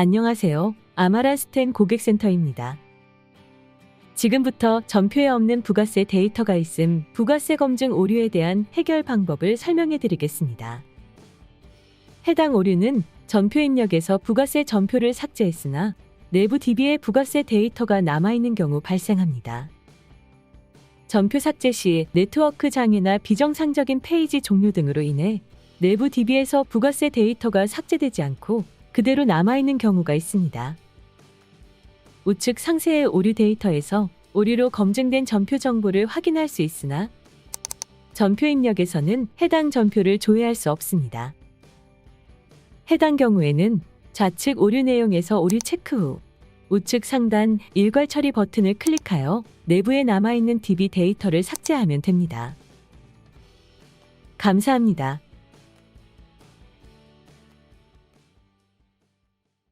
안녕하세요. 아마란스텐 고객센터입니다. 지금부터 전표에 없는 부가세 데이터가 있음 부가세 검증 오류에 대한 해결 방법을 설명해 드리겠습니다. 해당 오류는 전표 입력에서 부가세 전표를 삭제했으나 내부 DB에 부가세 데이터가 남아있는 경우 발생합니다. 전표 삭제 시 네트워크 장애나 비정상적인 페이지 종료 등으로 인해 내부 DB에서 부가세 데이터가 삭제되지 않고 그대로 남아있는 경우가 있습니다. 우측 상세의 오류 데이터에서 오류로 검증된 전표 정보를 확인할 수 있으나 전표 입력에서는 해당 전표를 조회할 수 없습니다. 해당 경우에는 좌측 오류 내용에서 오류 체크 후 우측 상단 일괄 처리 버튼을 클릭하여 내부에 남아있는 DB 데이터를 삭제하면 됩니다. 감사합니다.